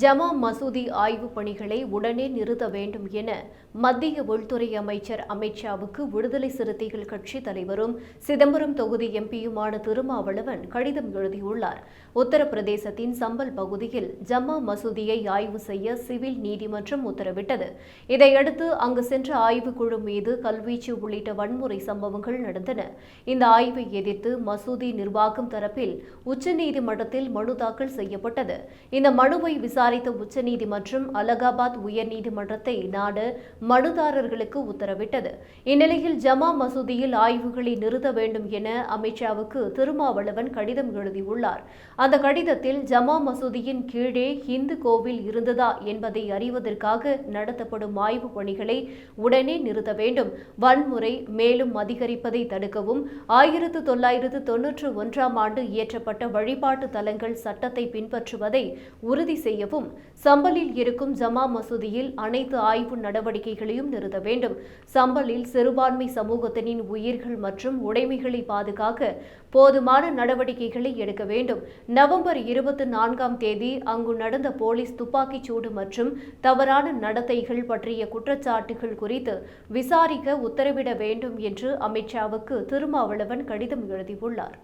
ஜமா மசூதி ஆய்வுப் பணிகளை உடனே நிறுத்த வேண்டும் என மத்திய உள்துறை அமைச்சர் அமித்ஷாவுக்கு விடுதலை சிறுத்தைகள் கட்சி தலைவரும் சிதம்பரம் தொகுதி எம்பியுமான திருமாவளவன் கடிதம் எழுதியுள்ளார். உத்தரப்பிரதேசத்தின் சம்பல் பகுதியில் ஜமா மசூதியை ஆய்வு செய்ய சிவில் நீதிமன்றம் உத்தரவிட்டது. இதையடுத்து அங்கு சென்ற ஆய்வுக்குழு மீது கல்வீச்சு உள்ளிட்ட வன்முறை சம்பவங்கள் நடந்தன. இந்த ஆய்வை எதிர்த்து மசூதி நிர்வாகம் தரப்பில் உச்சநீதிமன்றத்தில் மனு தாக்கல் செய்யப்பட்டது. இந்த மனுவை விசாரித்த உச்சநீதிமன்றம் அலகாபாத் உயர்நீதிமன்றத்தை நாடு மனுதாரர்களுக்கு உத்தரவிட்டது. இந்நிலையில் ஜமா மசூதியில் ஆய்வுகளை நிறுத்த வேண்டும் என அமித்ஷாவுக்கு திருமாவளவன் கடிதம் எழுதியுள்ளார். அந்த கடிதத்தில் ஜமா மசூதியின் கீழே இந்து கோவில் இருந்ததா என்பதை அறிவதற்காக நடத்தப்படும் ஆய்வு பணிகளை உடனே நிறுத்த வேண்டும். வன்முறை மேலும் அதிகரிப்பதை தடுக்கவும் ஆயிரத்து தொள்ளாயிரத்து தொன்னூற்று ஒன்றாம் ஆண்டு இயற்றப்பட்ட வழிபாட்டு தலங்கள் சட்டத்தை பின்பற்றுவதை உறுதி செய்யவும் சம்பலில் இருக்கும் ஜமா மசூதியில் அனைத்து ஆய்வு நடவடிக்கைகளையும் நிறுத்த வேண்டும். சம்பலில் சிறுபான்மை சமூகத்தினின் உயிர்கள் மற்றும் உடைமைகளை பாதுகாக்க போதுமான நடவடிக்கைகளை எடுக்க வேண்டும். நவம்பர் இருபத்தி நான்காம் தேதி அங்கு நடந்த போலீஸ் துப்பாக்கிச் சூடு மற்றும் தவறான நடத்தைகள் பற்றிய குற்றச்சாட்டுகள் குறித்து விசாரிக்க உத்தரவிட வேண்டும் என்று அமித்ஷாவுக்கு திருமாவளவன் கடிதம் எழுதியுள்ளார்.